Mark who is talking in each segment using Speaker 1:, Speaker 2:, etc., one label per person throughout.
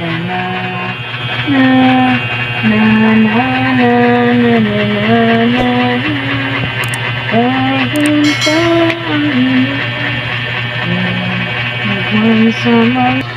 Speaker 1: la la na na na na na na na na Pagunta ang Nagwan sa mga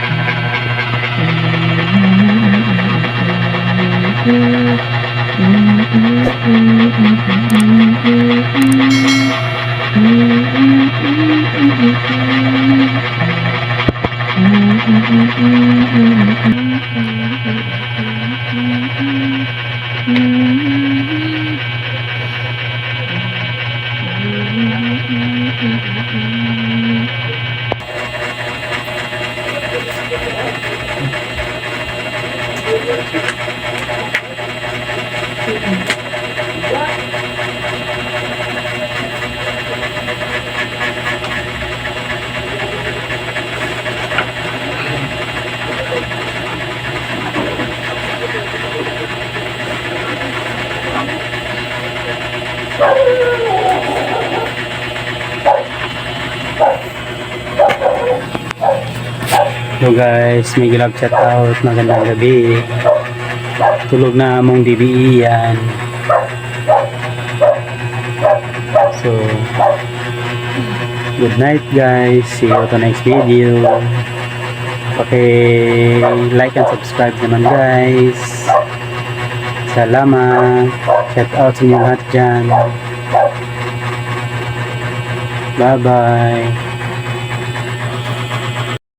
Speaker 1: Mm-hmm.
Speaker 2: Hello guys, may gilab chat out. Magandang gabi. Tulog na among DBE yan. So, good night guys. See you to next video. Okay, like and subscribe naman guys. Salamat. Shout out sa inyo lahat dyan. Bye bye.